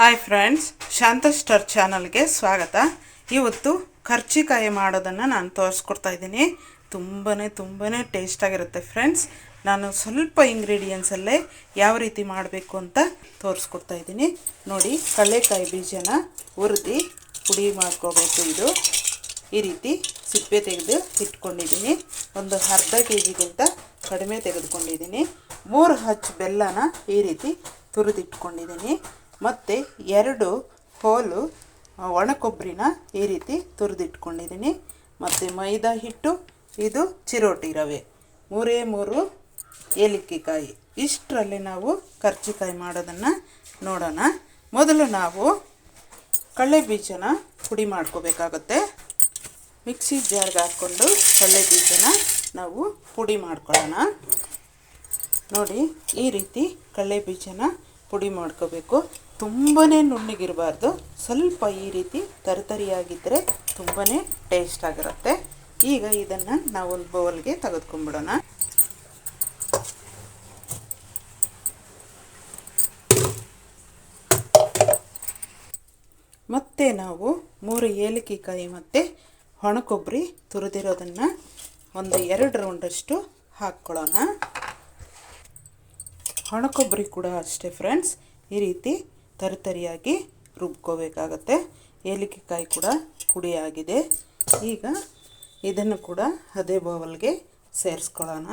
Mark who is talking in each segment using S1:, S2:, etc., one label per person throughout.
S1: Hi friends ಶಾಂತ star ಚಾನಲ್ಗೆ ಸ್ವಾಗತ. ಇವತ್ತು ಖರ್ಚಿಕಾಯಿ ಮಾಡೋದನ್ನು ನಾನು ತೋರಿಸ್ಕೊಡ್ತಾ ಇದ್ದೀನಿ. ತುಂಬಾ ತುಂಬಾ ಟೇಸ್ಟಾಗಿರುತ್ತೆ ಫ್ರೆಂಡ್ಸ್ ನಾನು ಸ್ವಲ್ಪ ಇಂಗ್ರೀಡಿಯೆಂಟ್ಸಲ್ಲೇ ಯಾವ ರೀತಿ ಮಾಡಬೇಕು ಅಂತ ತೋರಿಸ್ಕೊಡ್ತಾ ಇದ್ದೀನಿ. ನೋಡಿ, ಕಡಲೆಕಾಯಿ ಬೀಜನ ಹುರಿದು ಪುಡಿ ಮಾಡ್ಕೋಬೇಕು ಇದು. ಈ ರೀತಿ ಸಿಪ್ಪೆ ತೆಗೆದು ಇಟ್ಕೊಂಡಿದ್ದೀನಿ. ಒಂದು ಅರ್ಧ ಕೆ ಜಿಗಿಂತ ಕಡಿಮೆ ತೆಗೆದುಕೊಂಡಿದ್ದೀನಿ. ಮೂರು ಹಚ್ಚು ಬೆಲ್ಲನ ಈ ರೀತಿ ತುರಿದಿಟ್ಕೊಂಡಿದ್ದೀನಿ. ಮತ್ತು ಎರಡು ಹೋಲು ಒಣ ಕೊಬ್ಬರಿನ ಈ ರೀತಿ ತುರಿದಿಟ್ಕೊಂಡಿದ್ದೀನಿ. ಮತ್ತು ಮೈದಾ ಹಿಟ್ಟು, ಇದು ಚಿರೋಟಿ ರವೆ. ಮೂರೇ ಮೂರು ಏಲಕ್ಕಿಕಾಯಿ. ಇಷ್ಟರಲ್ಲಿ ನಾವು ಕರ್ಜಿಕಾಯಿ ಮಾಡೋದನ್ನು ನೋಡೋಣ. ಮೊದಲು ನಾವು ಕಡಲೆ ಬೀಜನ ಪುಡಿ ಮಾಡ್ಕೋಬೇಕಾಗುತ್ತೆ. ಮಿಕ್ಸಿ ಜಾರ್ಗೆ ಹಾಕ್ಕೊಂಡು ಕಡಲೆ ಬೀಜನ ನಾವು ಪುಡಿ ಮಾಡ್ಕೊಳ್ಳೋಣ. ನೋಡಿ, ಈ ರೀತಿ ಕಡಲೆ ಬೀಜನ ಪುಡಿ ಮಾಡ್ಕೋಬೇಕು. ತುಂಬಾ ನುಣ್ಣಗಿರಬಾರ್ದು. ಸ್ವಲ್ಪ ಈ ರೀತಿ ತರಿತರಿಯಾಗಿದ್ದರೆ ತುಂಬಾ ಟೇಸ್ಟ್ ಆಗಿರುತ್ತೆ. ಈಗ ಇದನ್ನು ನಾವು ಒಂದು ಬೌಲ್ಗೆ ತೆಗೆದುಕೊಂಡ್ಬಿಡೋಣ. ಮತ್ತೆ ನಾವು ಮೂರು ಏಲಕ್ಕಿಕಾಯಿ ಮತ್ತು ಒಣ ಕೊಬ್ಬರಿ ತುರಿದಿರೋದನ್ನು ಒಂದು ಎರಡು ರೌಂಡಷ್ಟು ಹಾಕ್ಕೊಳ್ಳೋಣ. ಒಣ ಕೊಬ್ಬರಿ ಕೂಡ ಅಷ್ಟೇ ಫ್ರೆಂಡ್ಸ್ ಈ ರೀತಿ ತರಿತರಿಯಾಗಿ ರುಬ್ಕೋಬೇಕಾಗತ್ತೆ. ಏಲಕ್ಕಿಕಾಯಿ ಕೂಡ ಪುಡಿಯಾಗಿದೆ. ಈಗ ಇದನ್ನು ಕೂಡ ಅದೇ ಬೌಲ್ಗೆ ಸೇರಿಸ್ಕೊಳ್ಳೋಣ.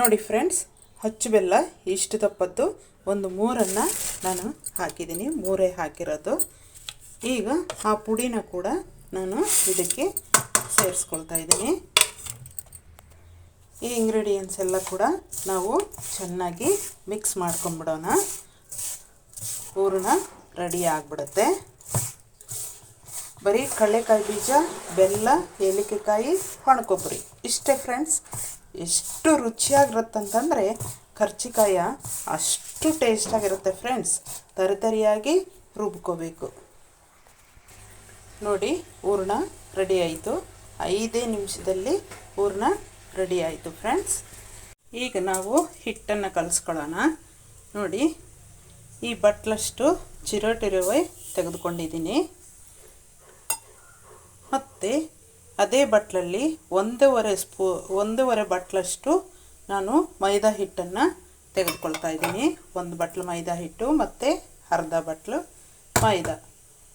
S1: ನೋಡಿ ಫ್ರೆಂಡ್ಸ್, ಹಚ್ಚು ಬೆಲ್ಲ ಇಷ್ಟು ತಪ್ಪದ್ದು. ಒಂದು ಮೂರನ್ನು ನಾನು ಹಾಕಿದ್ದೀನಿ. ಮೂರೇ ಹಾಕಿರೋದು. ಈಗ ಆ ಪುಡಿನ ಕೂಡ ನಾನು ಇದಕ್ಕೆ ಸೇರಿಸ್ಕೊಳ್ತಾ ಇದ್ದೀನಿ. ಈ ಇಂಗ್ರೀಡಿಯೆಂಟ್ಸ್ ಎಲ್ಲ ಕೂಡ ನಾವು ಚೆನ್ನಾಗಿ ಮಿಕ್ಸ್ ಮಾಡ್ಕೊಂಬಿಡೋಣ. ಹೂರಣ ರೆಡಿ ಆಗಿಬಿಡುತ್ತೆ. ಬರೀ ಕಡಲೆಕಾಯಿ ಬೀಜ, ಬೆಲ್ಲ, ಏಲಕ್ಕಿಕಾಯಿ, ಒಣಕೊಬ್ಬರಿ. ಇಷ್ಟೇ ಫ್ರೆಂಡ್ಸ್ ಎಷ್ಟು ರುಚಿಯಾಗಿರುತ್ತಂತಂದರೆ ಕರ್ಚಿಕಾಯ ಅಷ್ಟು ಟೇಸ್ಟಾಗಿರುತ್ತೆ ಫ್ರೆಂಡ್ಸ್ ತರಿತರಿಯಾಗಿ ರುಬ್ಕೋಬೇಕು. ನೋಡಿ, ಹೂರ್ಣ ರೆಡಿ ಆಯಿತು. ಐದೇ ನಿಮಿಷದಲ್ಲಿ ಹೂರ್ಣ ರೆಡಿ ಆಯಿತು ಫ್ರೆಂಡ್ಸ್. ಈಗ ನಾವು ಹಿಟ್ಟನ್ನು ಕಲಿಸ್ಕೊಳ್ಳೋಣ. ನೋಡಿ, ಈ ಬಟ್ಲಷ್ಟು ಚಿರೋಟಿ ತೆಗೆದುಕೊಂಡಿದ್ದೀನಿ. ಮತ್ತು ಅದೇ ಬಟ್ಲಲ್ಲಿ ಒಂದೂವರೆ ಸ್ಪೂ, ಒಂದೂವರೆ ಬಟ್ಲಷ್ಟು ನಾನು ಮೈದಾ ಹಿಟ್ಟನ್ನು ತೆಗೆದುಕೊಳ್ತಾ ಇದ್ದೀನಿ. ಒಂದು ಬಟ್ಲು ಮೈದಾ ಹಿಟ್ಟು ಮತ್ತು ಅರ್ಧ ಬಟ್ಲು ಮೈದಾ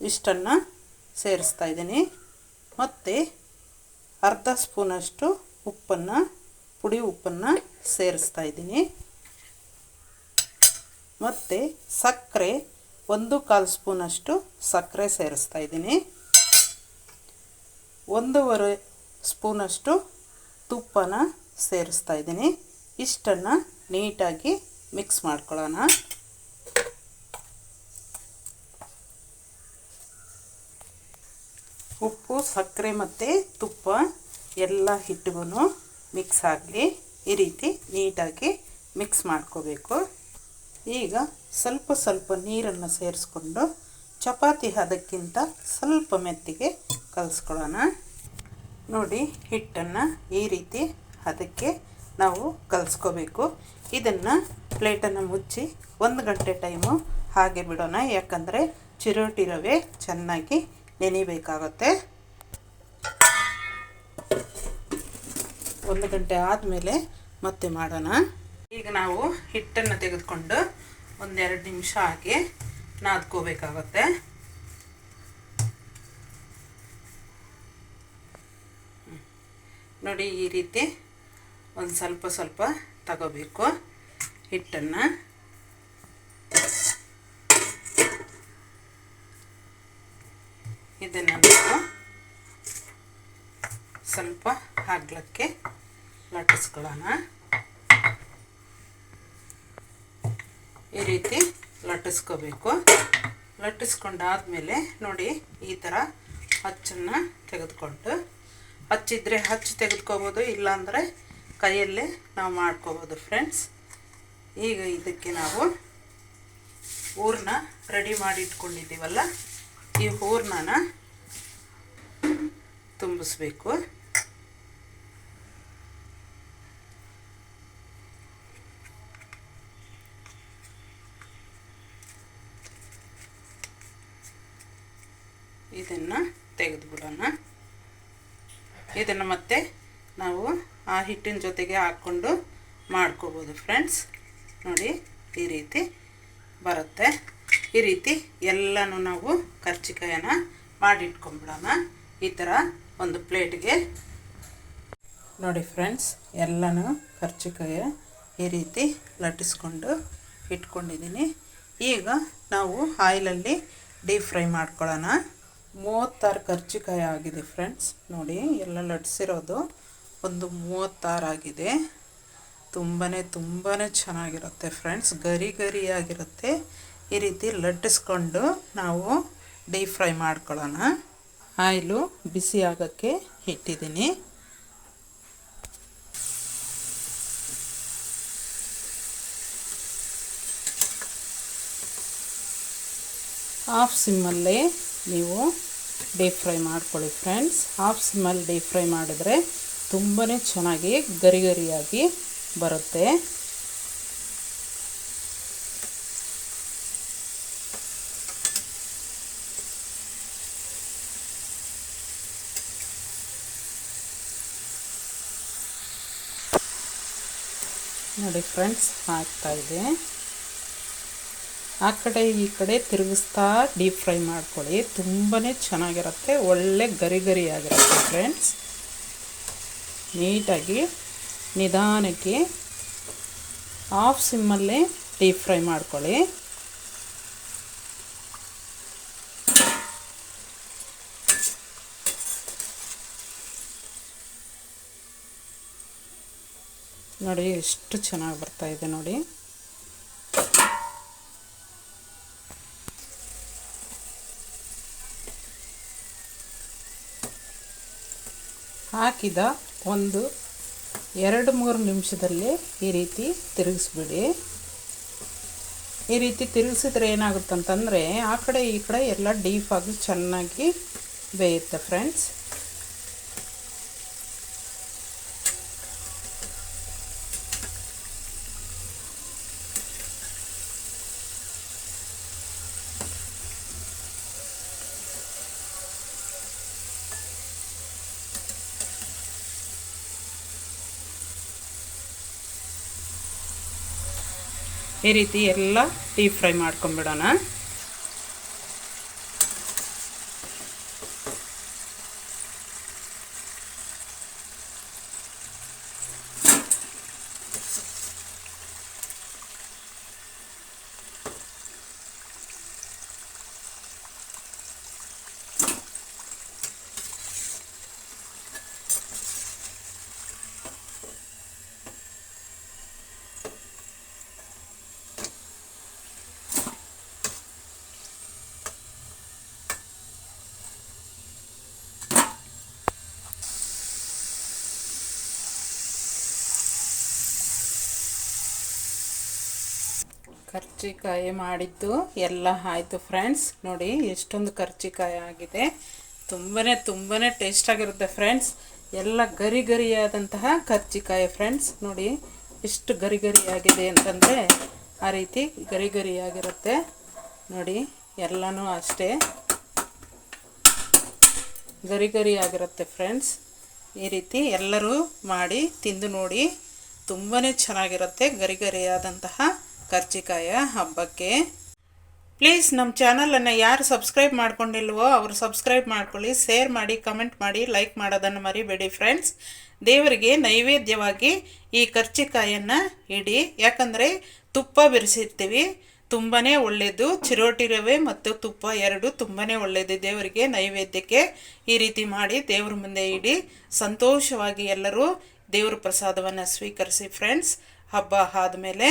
S1: ಇಷ್ಟನ್ನು ಸೇರಿಸ್ತಾ ಇದ್ದೀನಿ. ಮತ್ತು ಅರ್ಧ ಸ್ಪೂನಷ್ಟು ಉಪ್ಪನ್ನು, ಪುಡಿ ಉಪ್ಪನ್ನು ಸೇರಿಸ್ತಾ ಇದ್ದೀನಿ. ಮತ್ತು ಸಕ್ಕರೆ, ಒಂದು ಕಾಲು ಸ್ಪೂನಷ್ಟು ಸಕ್ಕರೆ ಸೇರಿಸ್ತಾ ಇದ್ದೀನಿ. ಒಂದೂವರೆ ಸ್ಪೂನಷ್ಟು ತುಪ್ಪನ ಸೇರಿಸ್ತಾ ಇದ್ದೀನಿ. ಇಷ್ಟನ್ನು ನೀಟಾಗಿ ಮಿಕ್ಸ್ ಮಾಡ್ಕೊಳ್ಳೋಣ. ಉಪ್ಪು, ಸಕ್ಕರೆ ಮತ್ತು ತುಪ್ಪ ಎಲ್ಲ ಹಿಟ್ಟಿಗೂ ಮಿಕ್ಸ್ ಆಗಲಿ, ಈ ರೀತಿ ನೀಟಾಗಿ ಮಿಕ್ಸ್ ಮಾಡ್ಕೋಬೇಕು. ಈಗ ಸ್ವಲ್ಪ ಸ್ವಲ್ಪ ನೀರನ್ನು ಸೇರಿಸ್ಕೊಂಡು ಚಪಾತಿ ಹದಕ್ಕಿಂತ ಸ್ವಲ್ಪ ಮೆತ್ತಿಗೆ ಕಲಿಸ್ಕೊಳ್ಳೋಣ. ನೋಡಿ, ಹಿಟ್ಟನ್ನು ಈ ರೀತಿ ಅದಕ್ಕೆ ನಾವು ಕಲಿಸ್ಕೋಬೇಕು. ಇದನ್ನು ಪ್ಲೇಟನ್ನು ಮುಚ್ಚಿ ಒಂದು ಗಂಟೆ ಟೈಮು ಹಾಗೆ ಬಿಡೋಣ. ಯಾಕಂದರೆ ಚಿರೋಟಿ ರವೆ ಚೆನ್ನಾಗಿ ನೆನಿಬೇಕಾಗುತ್ತೆ. ಒಂದು ಗಂಟೆ ಆದಮೇಲೆ ಮತ್ತೆ ಮಾಡೋಣ. ಈಗ ನಾವು ಹಿಟ್ಟನ್ನು ತೆಗೆದುಕೊಂಡು ಒಂದೆರಡು ನಿಮಿಷ ಹಾಕಿ ನಾದ್ಕೋಬೇಕಾಗುತ್ತೆ. ನೋಡಿ ಈ ರೀತಿ ಒಂದು ಸ್ವಲ್ಪ ಸ್ವಲ್ಪ ತಗೋಬೇಕು ಹಿಟ್ಟನ್ನು. ಇದನ್ನು ಸ್ವಲ್ಪ ಹಾಗ್ಲಕ್ಕೆ ಲಟ್ಟಿಸ್ಕೊಳ್ಳೋಣ. ಈ ರೀತಿ ಲಟ್ಟಿಸ್ಕೋಬೇಕು. ಲಟ್ಟಿಸ್ಕೊಂಡಾದ್ಮೇಲೆ ನೋಡಿ ಈ ಥರ ಹಚ್ಚನ್ನು ತೆಗೆದುಕೊಂಡು. ಹಚ್ಚಿದ್ರೆ ಹಚ್ಚಿ ತೆಗೆದುಕೋಬೋದು, ಇಲ್ಲಾಂದರೆ ಕೈಯಲ್ಲೇ ನಾವು ಮಾಡ್ಕೋಬೋದು ಫ್ರೆಂಡ್ಸ್ ಈಗ ಇದಕ್ಕೆ ನಾವು ಹೂರ್ಣ ರೆಡಿ ಮಾಡಿ ಇಟ್ಕೊಂಡಿದ್ದೀವಲ್ಲ, ಈ ಹೂರ್ಣನ ತುಂಬಿಸ್ಬೇಕು. ಇದನ್ನು ತೆಗೆದುಬಿಡೋಣ. ಇದನ್ನು ಮತ್ತೆ ನಾವು ಆ ಹಿಟ್ಟಿನ ಜೊತೆಗೆ ಹಾಕ್ಕೊಂಡು ಮಾಡ್ಕೋಬೋದು ಫ್ರೆಂಡ್ಸ್. ನೋಡಿ, ಈ ರೀತಿ ಬರುತ್ತೆ. ಈ ರೀತಿ ಎಲ್ಲನೂ ನಾವು ಕರ್ಚಿಕಾಯನ ಮಾಡಿಟ್ಕೊಂಬಿಡೋಣ. ಈ ಥರ ಒಂದು ಪ್ಲೇಟ್ಗೆ. ನೋಡಿ ಫ್ರೆಂಡ್ಸ್, ಎಲ್ಲನೂ ಕರ್ಚಿಕಾಯ ಈ ರೀತಿ ಲಟ್ಟಿಸ್ಕೊಂಡು ಇಟ್ಕೊಂಡಿದ್ದೀನಿ. ಈಗ ನಾವು ಆಯಿಲಲ್ಲಿ ಡೀಪ್ ಫ್ರೈ ಮಾಡ್ಕೊಳ್ಳೋಣ. ಮೂವತ್ತಾರು ಕರ್ಜಿಕಾಯಿ ಆಗಿದೆ ಫ್ರೆಂಡ್ಸ್ ನೋಡಿ, ಎಲ್ಲ ಲಟ್ಸಿರೋದು ಒಂದು ಮೂವತ್ತಾರು ಆಗಿದೆ. ತುಂಬಾ ತುಂಬಾ ಚೆನ್ನಾಗಿರುತ್ತೆ ಫ್ರೆಂಡ್ಸ್ ಗರಿ ಗರಿಯಾಗಿರುತ್ತೆ. ಈ ರೀತಿ ಲಟ್ಟಿಸ್ಕೊಂಡು ನಾವು ಡೀಪ್ ಫ್ರೈ ಮಾಡ್ಕೊಳ್ಳೋಣ. ಆಯಿಲು ಬಿಸಿ ಆಗೋಕ್ಕೆ ಇಟ್ಟಿದ್ದೀನಿ. ಹಾಫ್ ಸಿಮ್ಮಲ್ಲೇ ನೀವು ಡೀಪ್ ಫ್ರೈ ಮಾಡ್ಕೊಳ್ಳಿ ಫ್ರೆಂಡ್ಸ್ ಹಾಫ್ ಸಿಮ್ಮಲ್ಲಿ ಡೀಪ್ ಫ್ರೈ ಮಾಡಿದ್ರೆ ತುಂಬಾ ಚೆನ್ನಾಗಿ ಗರಿ ಗರಿಯಾಗಿ ಬರುತ್ತೆ. ನೋಡಿ ಫ್ರೆಂಡ್ಸ್ ಇದೆ. ಆ ಕಡೆ ಈ ಕಡೆ ತಿರುಗಿಸ್ತಾ ಡೀಪ್ ಫ್ರೈ ಮಾಡ್ಕೊಳ್ಳಿ. ತುಂಬಾ ಚೆನ್ನಾಗಿರುತ್ತೆ. ಒಳ್ಳೆ ಗರಿ ಗರಿಯಾಗಿರುತ್ತೆ ಫ್ರೆಂಡ್ಸ್ ನೀಟಾಗಿ ನಿಧಾನಕ್ಕೆ ಆಫ್ ಸಿಮ್ಮಲ್ಲೇ ಡೀಪ್ ಫ್ರೈ ಮಾಡ್ಕೊಳ್ಳಿ. ನೋಡಿ ಎಷ್ಟು ಚೆನ್ನಾಗಿ ಬರ್ತಾ ಇದೆ ನೋಡಿ. ಹಾಕಿದ ಒಂದು ಎರಡು ಮೂರು ನಿಮಿಷದಲ್ಲಿ ಈ ರೀತಿ ತಿರುಗಿಸ್ಬಿಡಿ. ಈ ರೀತಿ ತಿರುಗಿಸಿದ್ರೆ ಏನಾಗುತ್ತಂತಂದರೆ ಆ ಕಡೆ ಈ ಕಡೆ ಎಲ್ಲ ಡೀಪಾಗಿ ಚೆನ್ನಾಗಿ ಬೇಯುತ್ತೆ ಫ್ರೆಂಡ್ಸ್. ಈ ರೀತಿ ಎಲ್ಲ ಡೀಪ್ ಫ್ರೈ ಮಾಡ್ಕೊಂಬಿಡೋಣ. ಕರ್ಚಿಕಾಯಿ ಮಾಡಿದ್ದು ಎಲ್ಲ ಆಯಿತು ಫ್ರೆಂಡ್ಸ್. ನೋಡಿ ಎಷ್ಟೊಂದು ಕರ್ಚಿಕಾಯಿ ಆಗಿದೆ. ತುಂಬಾ ತುಂಬಾ ಟೇಸ್ಟಾಗಿರುತ್ತೆ ಫ್ರೆಂಡ್ಸ್. ಎಲ್ಲ ಗರಿ ಗರಿಯಾದಂತಹ ಕರ್ಚಿಕಾಯಿ ಫ್ರೆಂಡ್ಸ್. ನೋಡಿ ಎಷ್ಟು ಗರಿ ಗರಿಯಾಗಿದೆ ಅಂತಂದರೆ ಆ ರೀತಿ ಗರಿ ಗರಿಯಾಗಿರುತ್ತೆ ನೋಡಿ ಎಲ್ಲನೂ ಅಷ್ಟೇ. ಗರಿ ಗರಿಯಾಗಿರುತ್ತೆ ಫ್ರೆಂಡ್ಸ್. ಈ ರೀತಿ ಎಲ್ಲರೂ ಮಾಡಿ, ತಿಂದು ನೋಡಿ. ತುಂಬಾ ಚೆನ್ನಾಗಿರುತ್ತೆ ಗರಿ ಗರಿಯಾದಂತಹ ಕರ್ಜಿಕಾಯ ಹಬ್ಬಕ್ಕೆ. ಪ್ಲೀಸ್ ನಮ್ಮ ಚಾನಲನ್ನು ಯಾರು ಸಬ್ಸ್ಕ್ರೈಬ್ ಮಾಡ್ಕೊಂಡಿಲ್ವೋ ಅವರು ಸಬ್ಸ್ಕ್ರೈಬ್ ಮಾಡ್ಕೊಳ್ಳಿ ಶೇರ್ ಮಾಡಿ ಕಮೆಂಟ್ ಮಾಡಿ ಲೈಕ್ ಮಾಡೋದನ್ನು ಮರಿಬೇಡಿ ಫ್ರೆಂಡ್ಸ್ ದೇವರಿಗೆ ನೈವೇದ್ಯವಾಗಿ ಈ ಕರ್ಚಿಕಾಯನ್ನು ಇಡಿ. ಯಾಕಂದರೆ ತುಪ್ಪ ಬಿರಿಸಿರ್ತೀವಿ ತುಂಬಾ ಒಳ್ಳೆಯದು ಚಿರೋಟಿ ರವೆ ಮತ್ತು ತುಪ್ಪ ಎರಡು ತುಂಬಾ ಒಳ್ಳೆಯದು ದೇವರಿಗೆ ನೈವೇದ್ಯಕ್ಕೆ ಈ ರೀತಿ ಮಾಡಿ ದೇವ್ರ ಮುಂದೆ ಇಡಿ. ಸಂತೋಷವಾಗಿ ಎಲ್ಲರೂ ದೇವ್ರ ಪ್ರಸಾದವನ್ನು ಸ್ವೀಕರಿಸಿ ಫ್ರೆಂಡ್ಸ್ ಹಬ್ಬ ಆದಮೇಲೆ